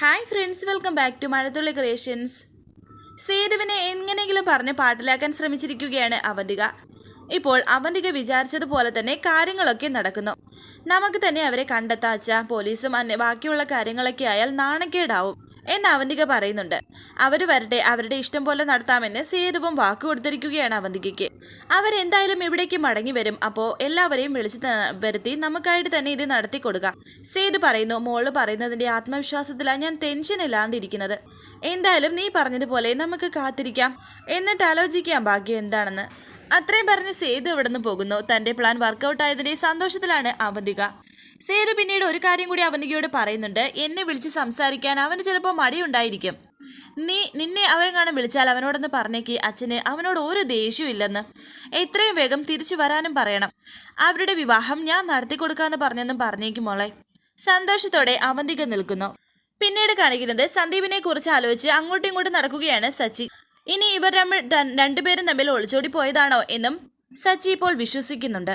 Hi friends welcome back to Mazhathulli creations സേതുവിനെ എങ്ങനെയെങ്കിലും പറഞ്ഞ് പാട്ടിലാക്കാൻ ശ്രമിച്ചിരിക്കുകയാണ് അവന്തിക. ഇപ്പോൾ അവന്തിക വിചാരിച്ചതുപോലെ തന്നെ കാര്യങ്ങളൊക്കെ നടക്കുന്നു. നമുക്ക് തന്നെ അവരെ കണ്ടെത്താച്ച പോലീസും ബാക്കിയുള്ള കാര്യങ്ങളൊക്കെ ആയാൽ നാണക്കേടാവും. എന്ന് അവന്തിക പറയുന്നുണ്ട്. അവർ വരട്ടെ അവരുടെ ഇഷ്ടം പോലെ നടത്താമെന്ന് സേതുവും വാക്ക് കൊടുത്തിരിക്കുകയാണ് അവന്തികയ്ക്ക്. അവരെന്തായാലും ഇവിടേക്ക് മടങ്ങി വരും. അപ്പോൾ എല്ലാവരെയും വിളിച്ച് വരുത്തി നമുക്കായിട്ട് തന്നെ ഇത് നടത്തി കൊടുക്കാം. സേതു പറയുന്നു മോൾ പറയുന്നതിന്റെ ആത്മവിശ്വാസത്തിലാണ് ഞാൻ ടെൻഷൻ ഇല്ലാണ്ടിരിക്കുന്നത്. എന്തായാലും നീ പറഞ്ഞതുപോലെ നമുക്ക് കാത്തിരിക്കാം. എന്നിട്ട് ആലോചിക്കാം ഭാഗ്യം എന്താണെന്ന്. അത്രയും പറഞ്ഞ് സേതു ഇവിടെ നിന്ന് പോകുന്നു? തന്റെ പ്ലാൻ വർക്കൗട്ട് ആയതിന്റെ സന്തോഷത്തിലാണ് അവന്തിക. സേതു പിന്നീട് ഒരു കാര്യം കൂടി അവന്തികയോട് പറയുന്നുണ്ട്. എന്നെ വിളിച്ച് സംസാരിക്കാൻ അവന് ചിലപ്പോൾ മടിയുണ്ടായിരിക്കും. നീ നിന്നെ അവരെങ്ങാനും വിളിച്ചാൽ അവനോടൊന്ന് പറഞ്ഞേക്ക്. അച്ഛന് അവനോട് ഒരു ദേഷ്യവും ഇല്ലെന്ന്. എത്രയും വേഗം തിരിച്ചു വരാനും പറയണം. അവരുടെ വിവാഹം ഞാൻ നടത്തി കൊടുക്കാന്ന് പറഞ്ഞെന്നും പറഞ്ഞേക്ക് മോളെ. സന്തോഷത്തോടെ അവന്തിക നിൽക്കുന്നു. പിന്നീട് കാണിക്കുന്നത് സന്ദീപിനെ കുറിച്ച് ആലോചിച്ച് അങ്ങോട്ടും ഇങ്ങോട്ടും നടക്കുകയാണ് സച്ചി. ഇനി ഇവർ രണ്ടുപേരും തമ്മിൽ ഒളിച്ചോടി പോയതാണോ എന്നും സച്ചി ഇപ്പോൾ വിശ്വസിക്കുന്നുണ്ട്.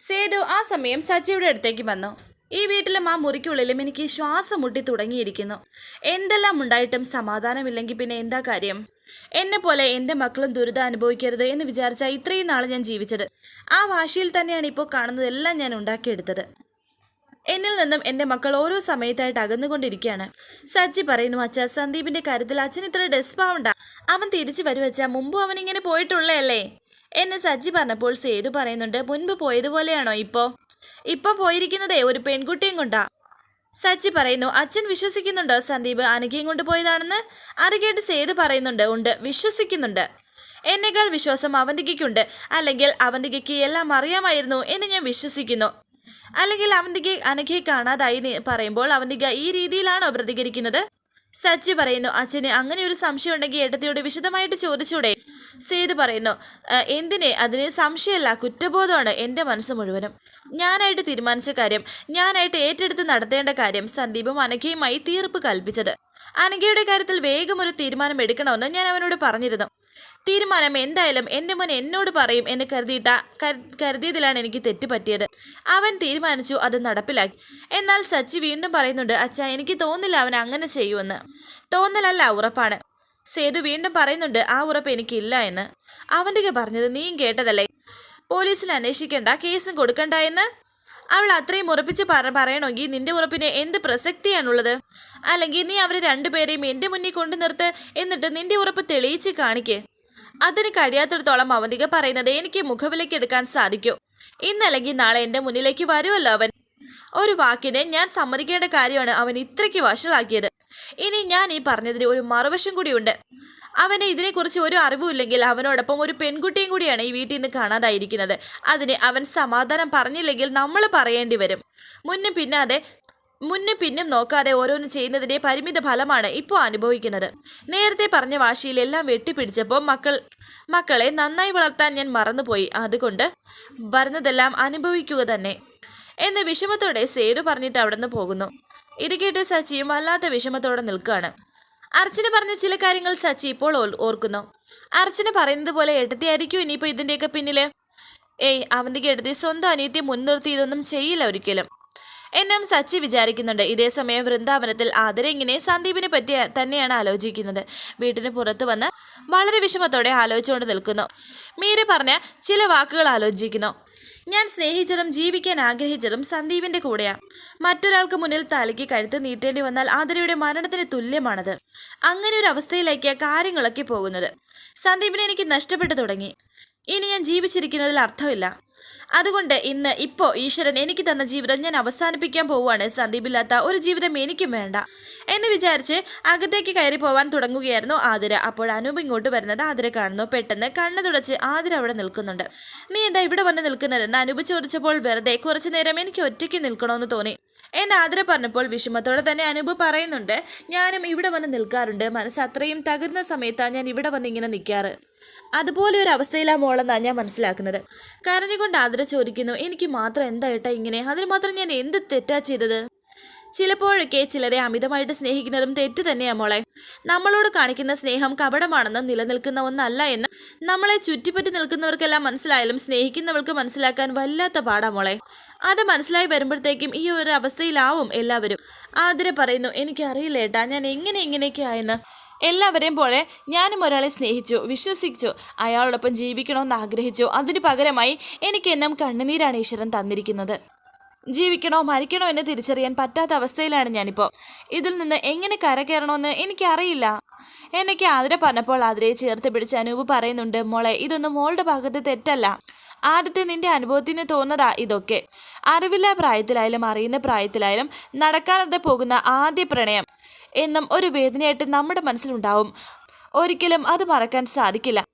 സേതു ആ സമയം സച്ചിയുടെ അടുത്തേക്ക് വന്നു. ഈ വീട്ടിലും ആ മുറിക്കുള്ളിലും എനിക്ക് ശ്വാസം മുട്ടി തുടങ്ങിയിരിക്കുന്നു. എന്തെല്ലാം ഉണ്ടായിട്ടും സമാധാനമില്ലെങ്കിൽ പിന്നെ എന്താ കാര്യം? എന്നെ പോലെ എന്റെ മക്കളും ദുരിതം അനുഭവിക്കരുത് എന്ന് വിചാരിച്ച ഇത്രയും നാൾ ഞാൻ ജീവിച്ചത്. ആ വാശിയിൽ തന്നെയാണ് ഇപ്പോൾ കാണുന്നതെല്ലാം ഞാൻ ഉണ്ടാക്കിയെടുത്തത്. എന്നിൽ നിന്നും എന്റെ മക്കൾ ഓരോ സമയത്തായിട്ട് അകന്നുകൊണ്ടിരിക്കുകയാണ്. സജ്ജി പറയുന്നു അച്ഛ സന്ദീപിന്റെ കാര്യത്തിൽ അച്ഛൻ ഇത്ര ഡെസ്പാവണ്ട. അവൻ തിരിച്ചു വരുവച്ച മുമ്പ് അവൻ ഇങ്ങനെ പോയിട്ടുള്ളതല്ലേ? എന്ന് സജ്ജി പറഞ്ഞപ്പോൾ സേതു പറയുന്നുണ്ട് മുൻപ് പോയതുപോലെയാണോ ഇപ്പോ? ഇപ്പൊ പോയിരിക്കുന്നതേ ഒരു പെൺകുട്ടിയും കൊണ്ടാ. സച്ചി പറയുന്നു അച്ഛൻ വിശ്വസിക്കുന്നുണ്ടോ? സന്ദീപ് അനഘയും കൊണ്ട് പോയതാണെന്ന്? അത് കേട്ട് സേതു പറയുന്നുണ്ട് ഉണ്ട് വിശ്വസിക്കുന്നുണ്ട്. എന്നേക്കാൾ വിശ്വാസം അവന്തികയ്ക്കുണ്ട് അല്ലെങ്കിൽ അവന്തികയ്ക്ക് എല്ലാം അറിയാമായിരുന്നു എന്ന് ഞാൻ വിശ്വസിക്കുന്നു. അല്ലെങ്കിൽ അവന്തിക അനഘയെ കാണാതായി പറയുമ്പോൾ അവന്തിക ഈ രീതിയിലാണോ പ്രതികരിക്കുന്നത്? സച്ചി പറയുന്നു അച്ഛന് അങ്ങനെ ഒരു സംശയം ഉണ്ടെങ്കിൽ ഏട്ടത്തിയോട് വിശദമായിട്ട് ചോദിച്ചൂടെ? സേതു പറയുന്നു എന്തിനെ? അതിന് സംശയമല്ല. കുറ്റബോധമാണ് എന്റെ മനസ്സ് മുഴുവനും. ഞാനായിട്ട് തീരുമാനിച്ച കാര്യം ഞാനായിട്ട് ഏറ്റെടുത്ത് നടത്തേണ്ട കാര്യം സന്ദീപും അനഘയുമായി തീർപ്പ് കൽപ്പിച്ചത്. അനഘയുടെ കാര്യത്തിൽ വേഗം ഒരു തീരുമാനം എടുക്കണമെന്ന് ഞാൻ അവനോട് പറഞ്ഞിരുന്നു. തീരുമാനം എന്തായാലും എന്റെ മോൻ എന്നോട് പറയും എന്ന് കരുതിയിട്ട കരു- കരുതിയതിലാണ് എനിക്ക് തെറ്റുപറ്റിയത് അവൻ തീരുമാനിച്ചു അത് നടപ്പിലാക്കി. എന്നാൽ സച്ചി വീണ്ടും പറയുന്നുണ്ട് അച്ഛ എനിക്ക് തോന്നില്ല അവൻ അങ്ങനെ ചെയ്യുമെന്ന്. തോന്നലല്ല ഉറപ്പാണ്. സേതു വീണ്ടും പറയുന്നുണ്ട് ആ ഉറപ്പ് എനിക്കില്ല എന്ന്. അവന്റെ പറഞ്ഞത് നീയും കേട്ടതല്ലേ? പോലീസിൽ അന്വേഷിക്കണ്ട കേസും കൊടുക്കണ്ട എന്ന്? അവൾ അത്രയും ഉറപ്പിച്ച് പറ പറയണമെങ്കിൽ നിന്റെ ഉറപ്പിന് എന്ത് പ്രസക്തിയാണുള്ളത്? അല്ലെങ്കിൽ നീ അവരെ രണ്ടുപേരെയും എന്റെ മുന്നിൽ കൊണ്ടു നിർത്ത് എന്നിട്ട് നിന്റെ ഉറപ്പ് തെളിയിച്ച് കാണിക്ക്. അതിന് കഴിയാത്തിടത്തോളം അവന്തിക പറയുന്നത് എനിക്ക് മുഖവിലേക്ക് എടുക്കാൻ സാധിക്കൂ. ഇന്നല്ലെങ്കിൽ നാളെ എന്റെ മുന്നിലേക്ക് വരുമല്ലോ അവൻ. ഒരു വാക്കിനെ ഞാൻ സമ്മതിക്കേണ്ട കാര്യമാണ് അവൻ ഇത്രയ്ക്ക് വഷളാക്കിയത്. ഇനി ഞാൻ ഈ പറഞ്ഞതിന് ഒരു മറുവശം കൂടിയുണ്ട്. അവന് ഇതിനെക്കുറിച്ച് ഒരു അറിവുമില്ലെങ്കിൽ അവനോടൊപ്പം ഒരു പെൺകുട്ടിയും കൂടിയാണ് ഈ വീട്ടിൽ നിന്ന് കാണാതായിരിക്കുന്നത്. അതിന് അവൻ സമാധാനം പറഞ്ഞില്ലെങ്കിൽ നമ്മൾ പറയേണ്ടി വരും. മുന്നും പിന്നാതെ മുന്നും പിന്നും നോക്കാതെ ഓരോന്ന് ചെയ്യുന്നതിന്റെ പരിമിത ഫലമാണ് ഇപ്പോൾ അനുഭവിക്കുന്നത്. നേരത്തെ പറഞ്ഞ വാശിയിലെല്ലാം വെട്ടിപ്പിടിച്ചപ്പോൾ മക്കൾ മക്കളെ നന്നായി വളർത്താൻ ഞാൻ മറന്നുപോയി. അതുകൊണ്ട് വരുന്നതെല്ലാം അനുഭവിക്കുക തന്നെ. എന്ന് വിഷമത്തോടെ സേതു പറഞ്ഞിട്ട് അവിടെ നിന്ന് പോകുന്നു. ഇത് കേട്ട് സച്ചിയും വല്ലാത്ത വിഷമത്തോടെ നിൽക്കുകയാണ്. അർച്ചന പറഞ്ഞ ചില കാര്യങ്ങൾ സച്ചി ഇപ്പോൾ ഓർ- ഓർക്കുന്നു. അർച്ചന പറയുന്നത് പോലെ എടുത്തിയായിരിക്കും ഇനിയിപ്പോൾ ഇതിന്റെയൊക്കെ പിന്നിൽ. ഏയ് അവന്റെ എടുത്തി സ്വന്തം അനിയത്തെ മുൻനിർത്തി ഇതൊന്നും ചെയ്യില്ല ഒരിക്കലും. എന്നും സച്ചി വിചാരിക്കുന്നുണ്ട്. ഇതേസമയം വൃന്ദാവനത്തിൽ ആദര ഇങ്ങനെ സന്ദീപിനെ പറ്റി തന്നെയാണ് ആലോചിക്കുന്നത്. വീട്ടിന് പുറത്തു വന്ന് വളരെ വിഷമത്തോടെ ആലോചിച്ചുകൊണ്ട് നിൽക്കുന്നു. മീര പറഞ്ഞ ചില വാക്കുകൾ ആലോചിക്കുന്നു. ഞാൻ സ്നേഹിച്ചതും ജീവിക്കാൻ ആഗ്രഹിച്ചതും സന്ദീപിന്റെ കൂടെയാ. മറ്റൊരാൾക്ക് മുന്നിൽ തലയ്ക്ക് കഴുത്ത് നീട്ടേണ്ടി വന്നാൽ ആദരയുടെ മരണത്തിന് തുല്യമാണത്. അങ്ങനെ ഒരു അവസ്ഥയിലേക്ക് കാര്യങ്ങളൊക്കെ പോകുന്നത്. സന്ദീപിനെ എനിക്ക് നഷ്ടപ്പെട്ടു തുടങ്ങി. ഇനി ഞാൻ ജീവിച്ചിരിക്കുന്നതിൽ അർത്ഥമില്ല. അതുകൊണ്ട് ഇന്ന് ഇപ്പോ ഈശ്വരൻ എനിക്ക് തന്ന ജീവിതം ഞാൻ അവസാനിപ്പിക്കാൻ പോവുകയാണ്. സന്ദീപില്ലാത്ത ഒരു ജീവിതം എനിക്കും വേണ്ട എന്ന് വിചാരിച്ച് അകത്തേക്ക് കയറി പോവാൻ തുടങ്ങുകയായിരുന്നു ആതിര. അപ്പോൾ അനൂപ് ഇങ്ങോട്ട് വരുന്നത് ആതിര കാണുന്നു. പെട്ടെന്ന് കണ്ണു തുടച്ച് ആതിര അവിടെ നിൽക്കുന്നുണ്ട്. നീ എന്താ ഇവിടെ വന്ന് നിൽക്കുന്നതെന്ന് അനൂപ് ചോദിച്ചപ്പോൾ വെറുതെ കുറച്ചു നേരം എനിക്ക് ഒറ്റയ്ക്ക് നിൽക്കണമെന്ന് തോന്നി. എന്നെ ആതിര പറഞ്ഞപ്പോൾ വിഷമത്തോടെ തന്നെ അനൂപ് പറയുന്നുണ്ട് ഞാനും ഇവിടെ വന്ന് നിൽക്കാറുണ്ട്. മനസ്സ് അത്രയും തകർന്ന സമയത്താണ് ഞാൻ ഇവിടെ വന്ന് ഇങ്ങനെ നിൽക്കാറ്. അതുപോലെ ഒരു അവസ്ഥയിലാണ് മോളെന്നാണ് ഞാൻ മനസ്സിലാക്കുന്നത്. കരഞ്ഞുകൊണ്ട് ആദര ചോദിക്കുന്നു എനിക്ക് മാത്രം എന്താ ഏട്ടാ ഇങ്ങനെ? അതിന് മാത്രം ഞാൻ എന്ത് തെറ്റാ ചെയ്തത്? ചിലപ്പോഴൊക്കെ ചിലരെ അമിതമായിട്ട് സ്നേഹിക്കുന്നതും തെറ്റ് തന്നെയാണ് മോളെ. നമ്മളോട് കാണിക്കുന്ന സ്നേഹം കപടമാണെന്ന് നിലനിൽക്കുന്ന ഒന്നല്ല എന്ന് നമ്മളെ ചുറ്റിപ്പറ്റി നിൽക്കുന്നവർക്കെല്ലാം മനസ്സിലായാലും സ്നേഹിക്കുന്നവർക്ക് മനസ്സിലാക്കാൻ വല്ലാത്ത പാടാ മോളെ. അത് മനസ്സിലായി വരുമ്പോഴത്തേക്കും ഈ ഒരു അവസ്ഥയിലാവും എല്ലാവരും. ആതിര പറയുന്നു എനിക്കറിയില്ല ഏട്ടാ ഞാൻ എങ്ങനെ ഇങ്ങനെയൊക്കെ ആയെന്ന്? എല്ലാവരെയും പോലെ ഞാനും ഒരാളെ സ്നേഹിച്ചു വിശ്വസിച്ചു അയാളോടൊപ്പം ജീവിക്കണമെന്ന് ആഗ്രഹിച്ചു. അതിനു പകരമായി എനിക്ക് എന്നും കണ്ണുനീരാണ് ഈശ്വരൻ തന്നിരിക്കുന്നത്. ജീവിക്കണോ മരിക്കണോ എന്ന് തിരിച്ചറിയാൻ പറ്റാത്ത അവസ്ഥയിലാണ് ഞാനിപ്പോൾ ഇതിൽ നിന്ന് എങ്ങനെ കരകയറണമെന്ന് എനിക്കറിയില്ല. എന്നൊക്കെ ആതിര പറഞ്ഞപ്പോൾ ആതിരയെ ചേർത്ത് പിടിച്ച് അനൂപ് പറയുന്നുണ്ട് മോളെ ഇതൊന്നും മോളുടെ ഭാഗത്ത് തെറ്റല്ല. ആദ്യത്തെ നിന്റെ അനുഭവത്തിന് തോന്നതാ ഇതൊക്കെ. അറിവില്ല പ്രായത്തിലായാലും അറിയുന്ന പ്രായത്തിലായാലും നടക്കാതെ പോകുന്ന ആദ്യ പ്രണയം. എന്നും ഒരു വേദനയായിട്ട് നമ്മുടെ മനസ്സിലുണ്ടാവും. ഒരിക്കലും അത് മറക്കാൻ സാധിക്കില്ല.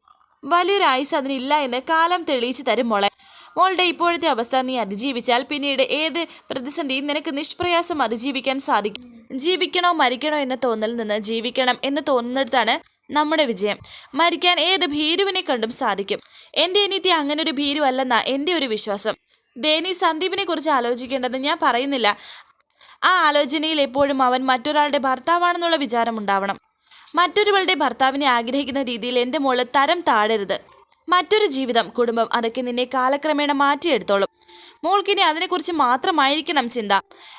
വലിയൊരു ആയുസ് അതിനില്ല എന്ന് കാലം തെളിയിച്ചു തരും മോളെ. മോളുടെ ഇപ്പോഴത്തെ അവസ്ഥ നീ അതിജീവിച്ചാൽ പിന്നീട് ഏത് പ്രതിസന്ധിയും നിനക്ക് നിഷ്പ്രയാസം അതിജീവിക്കാൻ സാധിക്കും. ജീവിക്കണോ മരിക്കണോ എന്ന തോന്നലിൽ നിന്ന് ജീവിക്കണം എന്ന് തോന്നുന്നിടത്താണ് നമ്മുടെ വിജയം. മരിക്കാൻ ഏത് ഭീരുവിനെ കണ്ടും സാധിക്കും. എന്റെ എനിത്തി അങ്ങനെ ഒരു ഭീരുവല്ലെന്നാ എന്റെ ഒരു വിശ്വാസം. ദേനി സന്ദീപിനെ കുറിച്ച് ആലോചിക്കേണ്ടത് ഞാൻ പറയുന്നില്ല. ആ ആലോചനയിൽ എപ്പോഴും അവൻ മറ്റൊരാളുടെ ഭർത്താവാണെന്നുള്ള വിചാരം ഉണ്ടാവണം. മറ്റൊരുവളുടെ ഭർത്താവിനെ ആഗ്രഹിക്കുന്ന രീതിയിൽ എന്റെ മോൾ തരം താഴരുത്. മറ്റൊരു ജീവിതം കുടുംബം അതൊക്കെ നിന്നെ കാലക്രമേണ മാറ്റിയെടുത്തോളും. മോൾക്കിനി അതിനെക്കുറിച്ച് മാത്രമായിരിക്കണം ചിന്ത.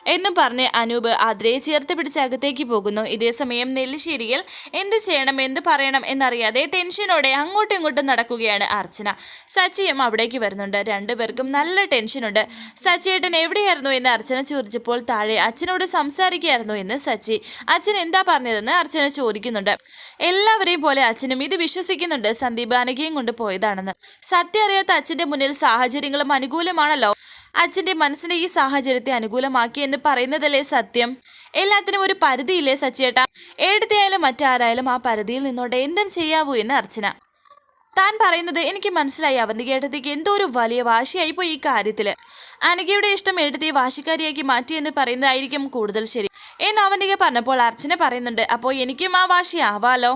എന്നും പറഞ്ഞ് അനൂപ് ആതിരയെ ചേർത്ത് പിടിച്ച് അകത്തേക്ക് പോകുന്നു. ഇതേസമയം നെല്ലിശ്ശേരിയിൽ എന്ത് ചെയ്യണം എന്ത് പറയണം എന്നറിയാതെ ടെൻഷനോടെ അങ്ങോട്ടും ഇങ്ങോട്ടും നടക്കുകയാണ് അർച്ചന. സച്ചിയും അവിടേക്ക് വരുന്നുണ്ട്. രണ്ടുപേർക്കും നല്ല ടെൻഷനുണ്ട്. സച്ചിയേട്ടൻ എവിടെയായിരുന്നു എന്ന് അർച്ചന ചോദിച്ചപ്പോൾ താഴെ അച്ഛനോട് സംസാരിക്കുകയായിരുന്നു എന്ന് സച്ചി. അച്ഛൻ എന്താ പറഞ്ഞതെന്ന് അർച്ചന ചോദിക്കുന്നുണ്ട്. എല്ലാവരെയും പോലെ അച്ഛനും ഇത് വിശ്വസിക്കുന്നുണ്ട് സന്ദീപ് അനഘയും കൊണ്ട് പോയതാണെന്ന്. സത്യം അറിയാത്ത അച്ഛന്റെ മുന്നിൽ സാഹചര്യങ്ങളും അനുകൂലമാണല്ലോ. അച്ഛന്റെ മനസ്സിനെ ഈ സാഹചര്യത്തെ അനുകൂലമാക്കി എന്ന് പറയുന്നതല്ലേ സത്യം? എല്ലാത്തിനും ഒരു പരിധിയില്ലേ സച്ചേട്ട ഏടത്തെയായാലും മറ്റാരായാലും ആ പരിധിയിൽ നിന്നോട്ട് എന്തും ചെയ്യാവൂ എന്ന് അർച്ചന. താൻ പറയുന്നത് എനിക്ക് മനസ്സിലായി അവന്റെ ഏട്ടത്തേക്ക് എന്തോ ഒരു വലിയ വാശിയായി പോയി ഈ കാര്യത്തിൽ അനഘയുടെ ഇഷ്ടം ഏട്ടത്തെ വാശിക്കാരിയാക്കി മാറ്റി എന്ന് പറയുന്നതായിരിക്കും കൂടുതൽ ശരി. എന്ന് അവന്റെ പറഞ്ഞപ്പോൾ അർച്ചന പറയുന്നുണ്ട് അപ്പോൾ എനിക്കും ആ വാശി ആവാലോ?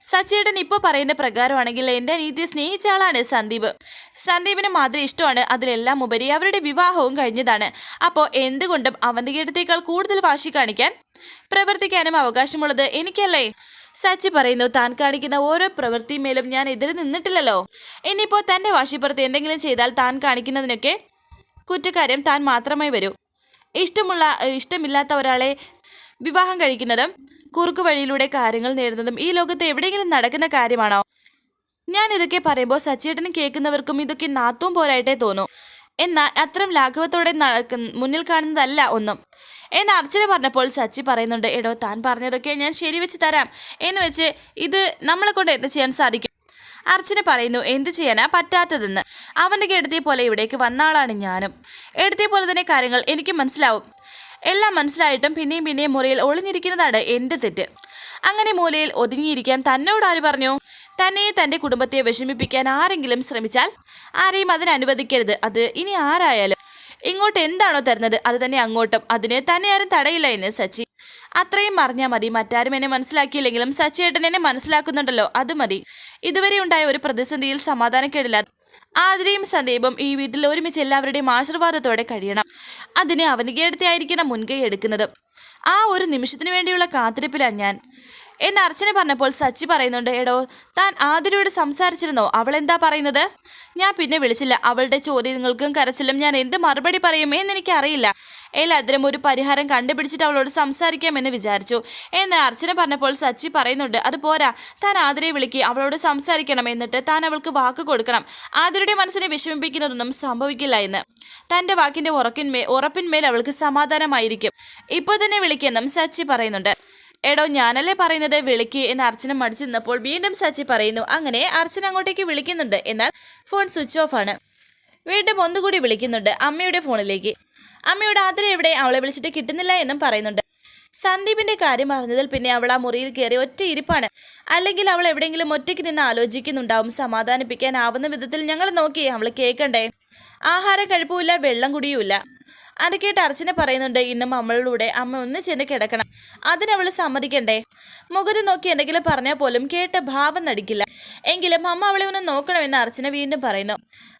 സച്ചേട്ടൻ ഇപ്പോൾ പറയുന്ന പ്രകാരമാണെങ്കിൽ എന്റെ അനീതിയെ സ്നേഹിച്ച ആളാണ് സന്ദീപ്. സന്ദീപിന് മാത്രം ഇഷ്ടമാണ്. അതിലെല്ലാം ഉപരി അവരുടെ വിവാഹവും കഴിഞ്ഞതാണ്. അപ്പോൾ എന്തുകൊണ്ടും അവന്റെ ഇടത്തേക്കാൾ കൂടുതൽ വാശി കാണിക്കാൻ പ്രവർത്തിക്കാനും അവകാശമുള്ളത് എനിക്കല്ലേ? സച്ചി പറയുന്നു താൻ കാണിക്കുന്ന ഓരോ പ്രവൃത്തിമേലും ഞാൻ എതിരെ നിന്നിട്ടില്ലല്ലോ. ഇനിയിപ്പോൾ തന്റെ വാശിപ്പുറത്ത് എന്തെങ്കിലും ചെയ്താൽ താൻ കാണിക്കുന്നതിനൊക്കെ കുറ്റക്കാര്യം താൻ മാത്രമായി വരൂ. ഇഷ്ടമുള്ള ഇഷ്ടമില്ലാത്ത ഒരാളെ വിവാഹം കഴിക്കുന്നതും കുറുക്കു വഴിയിലൂടെ കാര്യങ്ങൾ നേടുന്നതും ഈ ലോകത്ത് എവിടെയെങ്കിലും നടക്കുന്ന കാര്യമാണോ? ഞാൻ ഇതൊക്കെ പറയുമ്പോൾ സച്ചേട്ടനും കേൾക്കുന്നവർക്കും ഇതൊക്കെ നാത്തും പോരായിട്ടേ തോന്നൂ. എന്നാൽ അത്രയും ലാഘവത്തോടെ നടക്കുന്ന മുന്നിൽ കാണുന്നതല്ല ഒന്നും. എന്ന് അർച്ചന പറഞ്ഞപ്പോൾ സച്ചി പറയുന്നുണ്ട് എടോ താൻ പറഞ്ഞതൊക്കെ ഞാൻ ശരിവെച്ച് തരാം. എന്ന് വെച്ച് ഇത് നമ്മളെ കൊണ്ട് എന്ത് ചെയ്യാൻ സാധിക്കും? അർച്ചന പറയുന്നു എന്ത് ചെയ്യാനാ? പറ്റാത്തതെന്ന്. അവന്റെ കെടുത്തിയ പോലെ ഇവിടേക്ക് വന്ന ആളാണ് ഞാനും. എടുത്തിയ പോലെ തന്നെ കാര്യങ്ങൾ എനിക്ക് മനസ്സിലാവും. എല്ലാം മനസ്സിലായിട്ടും പിന്നെയും പിന്നെയും മുറിയിൽ ഒളിഞ്ഞിരിക്കുന്നതാണ് എന്റെ തെറ്റ്. അങ്ങനെ മൂലയിൽ ഒതുങ്ങിയിരിക്കാൻ തന്നോട് ആര് പറഞ്ഞു? തന്നെ തന്റെ കുടുംബത്തെ വിഷമിപ്പിക്കാൻ ആരെങ്കിലും ശ്രമിച്ചാൽ ആരെയും അതിനനുവദിക്കരുത് അത് ഇനി ആരായാലും. ഇങ്ങോട്ട് എന്താണോ തരുന്നത് അത് തന്നെ അങ്ങോട്ടും. അതിന് തന്നെ ആരും തടയില്ല എന്ന് സച്ചി. അത്രയും പറഞ്ഞാൽ മതി. മറ്റാരും എന്നെ മനസ്സിലാക്കിയില്ലെങ്കിലും സച്ചിയേട്ടൻ എന്നെ മനസ്സിലാക്കുന്നുണ്ടല്ലോ. അത് മതി. ഇതുവരെ ഉണ്ടായ ഒരു പ്രതിസന്ധിയിൽ സമാധാനക്കേടില്ല ആതിരയും സന്ദീപും ഈ വീട്ടിൽ ഒരുമിച്ച് എല്ലാവരുടെയും ആശീർവാദത്തോടെ കഴിയണം. അതിന് അവനികേടത്തെയായിരിക്കണം മുൻകൈ എടുക്കുന്നത്. ആ ഒരു നിമിഷത്തിന് വേണ്ടിയുള്ള കാത്തിരിപ്പിലാണ് ഞാൻ. എന്ന് അർച്ചന പറഞ്ഞപ്പോൾ സച്ചി പറയുന്നുണ്ട് എടോ താൻ ആതിരയോട് സംസാരിച്ചിരുന്നോ? അവൾ എന്താ പറയുന്നത്? ഞാൻ പിന്നെ വിളിച്ചില്ല. അവളുടെ ചോദ്യങ്ങൾക്കും കരച്ചിലും. ഞാൻ എന്ത് മറുപടി പറയും എന്നെനിക്ക് അറിയില്ല എല്ലാത്തിനും ഒരു പരിഹാരം കണ്ടുപിടിച്ചിട്ട് അവളോട് സംസാരിക്കാമെന്ന് വിചാരിച്ചു. എന്ന് അർച്ചന പറഞ്ഞപ്പോൾ സച്ചി പറയുന്നുണ്ട് അത് പോരാ. താൻ ആതിരയെ വിളിക്കുക അവളോട് സംസാരിക്കണം എന്നിട്ട് താൻ അവൾക്ക് വാക്ക് കൊടുക്കണം. ആതിരയുടെ മനസ്സിനെ വിഷമിപ്പിക്കുന്നതൊന്നും സംഭവിക്കില്ല എന്ന്. തന്റെ വാക്കിന്റെ ഉറക്കിന്മേൽ ഉറപ്പിന്മേൽ അവൾക്ക് സമാധാനമായിരിക്കും. ഇപ്പോൾ തന്നെ വിളിക്കുമെന്നും സച്ചി പറയുന്നുണ്ട്. എടോ ഞാനല്ലേ പറയുന്നത്? വിളിക്ക് എന്ന് അർച്ചന മടിച്ചു നിന്നപ്പോൾ വീണ്ടും സച്ചി പറയുന്നു അങ്ങനെ അർച്ചന അങ്ങോട്ടേക്ക് വിളിക്കുന്നുണ്ട്. എന്നാൽ ഫോൺ സ്വിച്ച് ഓഫ് ആണ്. വീണ്ടും ഒന്നുകൂടി വിളിക്കുന്നുണ്ട് അമ്മയുടെ ഫോണിലേക്ക്. അമ്മയുടെ ആതിര എവിടെ? അവളെ വിളിച്ചിട്ട് കിട്ടുന്നില്ല എന്നും പറയുന്നുണ്ട്. സന്ദീപിന്റെ കാര്യം അറിഞ്ഞതിൽ പിന്നെ അവൾ ആ മുറിയിൽ കയറി ഒറ്റ ഇരിപ്പാണ്. അല്ലെങ്കിൽ അവൾ എവിടെയെങ്കിലും ഒറ്റയ്ക്ക് നിന്ന് ആലോചിക്കുന്നുണ്ടാവും സമാധാനിപ്പിക്കാനാവുന്ന വിധത്തിൽ ഞങ്ങൾ നോക്കി അവൾ കേൾക്കണ്ടേ? ആഹാര കഴിപ്പുമില്ല വെള്ളം കുടിയുമില്ല. അത് കേട്ട് അർച്ചന പറയുന്നുണ്ട് ഇന്ന് നമ്മളിലൂടെ അമ്മ ഒന്ന് ചെന്ന് കിടക്കണം. അതിനവൾ സമ്മതിക്കണ്ടേ? മുഖത്ത് നോക്കി എന്തെങ്കിലും പറഞ്ഞാൽ പോലും കേട്ട് ഭാവം നടിക്കില്ല. എങ്കിലും അമ്മ അവളെ ഒന്ന് നോക്കണമെന്ന് അർച്ചന വീണ്ടും പറയുന്നു.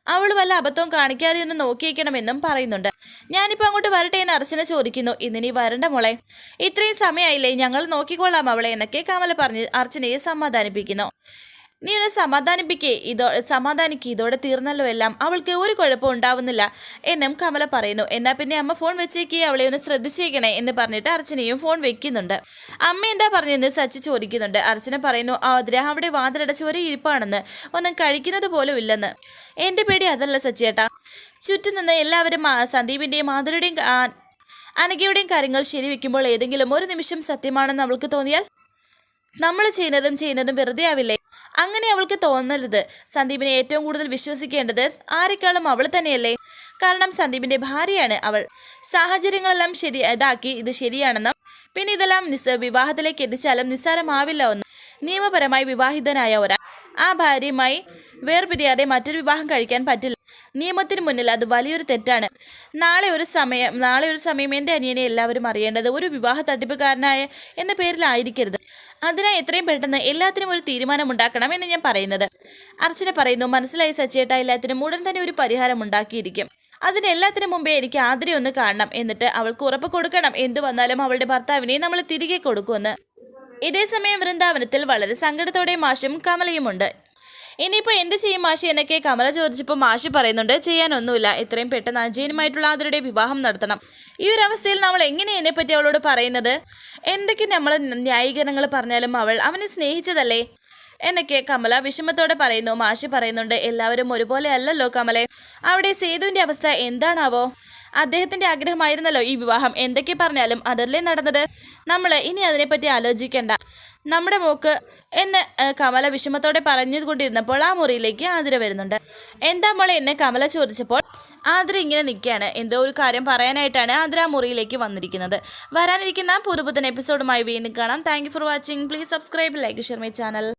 അവൾ വല്ല അബദ്ധവും കാണിക്കാതെ ഒന്ന് നോക്കിയേക്കണമെന്നും പറയുന്നുണ്ട്. ഞാനിപ്പോൾ അങ്ങോട്ട് വരട്ടെ എന്ന് അർച്ചന ചോദിക്കുന്നു. ഇന്നിനി വരണ്ട മോളെ. ഇത്രയും സമയമായില്ലേ ഞങ്ങൾ നോക്കിക്കൊള്ളാം അവളെ എന്നൊക്കെ കമല പറഞ്ഞ് അർച്ചനയെ സമാധാനിപ്പിക്കുന്നു. നീ ഒന്ന് സമാധാനിപ്പിക്കേ. ഇതോ സമാധാനിക്ക്. ഇതോടെ തീർന്നല്ലോ എല്ലാം. അവൾക്ക് ഒരു കുഴപ്പം ഉണ്ടാവുന്നില്ല. എന്നും കമല പറയുന്നു. എന്നാ പിന്നെ അമ്മ ഫോൺ വെച്ചേക്കേ. അവളെ ഒന്ന് ശ്രദ്ധിച്ചേക്കണേ എന്ന് പറഞ്ഞിട്ട് അർച്ചനയും ഫോൺ വെക്കുന്നുണ്ട്. അമ്മ എന്താ പറഞ്ഞെന്ന് സച്ചി ചോദിക്കുന്നുണ്ട്. അർച്ചന പറയുന്നു ആതിര അവിടെ വാതിലടച്ച് ഒരു ഇരിപ്പാണെന്ന്. ഒന്നും കഴിക്കുന്നത് പോലും ഇല്ലെന്ന്. എന്റെ പേടി അതല്ല സച്ചിയേട്ടാ. ചുറ്റും നിന്ന് എല്ലാവരും സന്ദീപിന്റെയും കാര്യങ്ങൾ അനഘയുടെയും കാര്യങ്ങൾ ശരിവെക്കുമ്പോൾ ഏതെങ്കിലും ഒരു നിമിഷം സത്യമാണെന്ന് അവൾക്ക് തോന്നിയാൽ നമ്മൾ ചെയ്യുന്നതും ചെയ്യുന്നതും വെറുതെ ആവില്ലേ? അങ്ങനെ അവൾക്ക് തോന്നരുത്. സന്ദീപിനെ ഏറ്റവും കൂടുതൽ വിശ്വസിക്കേണ്ടത് ആരെക്കാളും അവൾ തന്നെയല്ലേ? കാരണം സന്ദീപിന്റെ ഭാര്യയാണ് അവൾ. സാഹചര്യങ്ങളെല്ലാം ശരി ഇതാക്കി ഇത് ശരിയാണെന്നും പിന്നെ ഇതെല്ലാം നിസ് വിവാഹത്തിലേക്ക് എത്തിച്ചാലും നിസ്സാരമാവില്ല ഒന്ന് നിയമപരമായി വിവാഹിതനായ ഒരാൾ. ആ ഭാര്യയുമായി വേർപിരിയാതെ മറ്റൊരു വിവാഹം കഴിക്കാൻ പറ്റില്ല. നിയമത്തിന് മുന്നിൽ അത് വലിയൊരു തെറ്റാണ്. നാളെ ഒരു സമയം നാളെ ഒരു സമയം എന്റെ അനിയനെ എല്ലാവരും അറിയേണ്ടത് ഒരു വിവാഹ തട്ടിപ്പുകാരനായ എന്ന പേരിലായിരിക്കരുത്. അതിനായി എത്രയും പെട്ടെന്ന് എല്ലാത്തിനും ഒരു തീരുമാനമുണ്ടാക്കണം എന്ന് ഞാൻ പറയുന്നത്. അർച്ചന പറയുന്നു മനസ്സിലായി സച്ചേട്ട എല്ലാത്തിനും ഉടൻ തന്നെ ഒരു പരിഹാരം ഉണ്ടാക്കിയിരിക്കും. അതിനെല്ലാത്തിനും മുമ്പേ എനിക്ക് ആതിരെ ഒന്ന് കാണണം. എന്നിട്ട് അവൾക്ക് ഉറപ്പ് കൊടുക്കണം. എന്തു വന്നാലും അവളുടെ ഭർത്താവിനെ നമ്മൾ തിരികെ കൊടുക്കുമെന്ന്. ഇതേ സമയം വൃന്ദാവനത്തിൽ വളരെ സങ്കടത്തോടെ മാഷും കമലയുമുണ്ട്. ഇനിയിപ്പോൾ എന്ത് ചെയ്യും മാഷി എന്നൊക്കെ കമല ചോദിച്ചപ്പോൾ മാഷി പറയുന്നുണ്ട് ചെയ്യാനൊന്നുമില്ല. ഇത്രയും പെട്ടെന്ന് അജയനുമായിട്ടുള്ള അവരുടെ വിവാഹം നടത്തണം. ഈ ഒരു അവസ്ഥയിൽ നമ്മൾ എങ്ങനെ ഇതിനെപ്പറ്റി അവളോട് പറയുന്നത്? എന്തൊക്കെ നമ്മൾ ന്യായീകരണങ്ങൾ പറഞ്ഞാലും അവൾ അവനെ സ്നേഹിച്ചതല്ലേ? എന്നൊക്കെ കമല വിഷമത്തോടെ പറയുന്നു. മാഷി പറയുന്നുണ്ട് എല്ലാവരും ഒരുപോലെ അല്ലല്ലോ കമലെ. അവിടെ സേതുവിന്റെ അവസ്ഥ എന്താണാവോ? അദ്ദേഹത്തിന്റെ ആഗ്രഹമായിരുന്നല്ലോ ഈ വിവാഹം. എന്തൊക്കെ പറഞ്ഞാലും അതല്ലേ നടന്നത്. നമ്മൾ ഇനി അതിനെപ്പറ്റി ആലോചിക്കേണ്ട. നമ്മുടെ മോക്ക് എന്ന് കമല വിഷമത്തോടെ പറഞ്ഞുകൊണ്ടിരുന്നപ്പോൾ ആ മുറിയിലേക്ക് ആതിര വരുന്നുണ്ട്. എന്താ മോളെ എന്നെ കമല ചോദിച്ചപ്പോൾ ആതിര ഇങ്ങനെ നിൽക്കുകയാണ്. എന്തോ ഒരു കാര്യം പറയാനായിട്ടാണ് ആതിര ആ മുറിയിലേക്ക് വന്നിരിക്കുന്നത്. വരാനിരിക്കുന്ന പുതുപുത്തൻ എപ്പിസോഡുമായി വീണ്ടും കാണാം. Thank for watching please subscribe like share my channel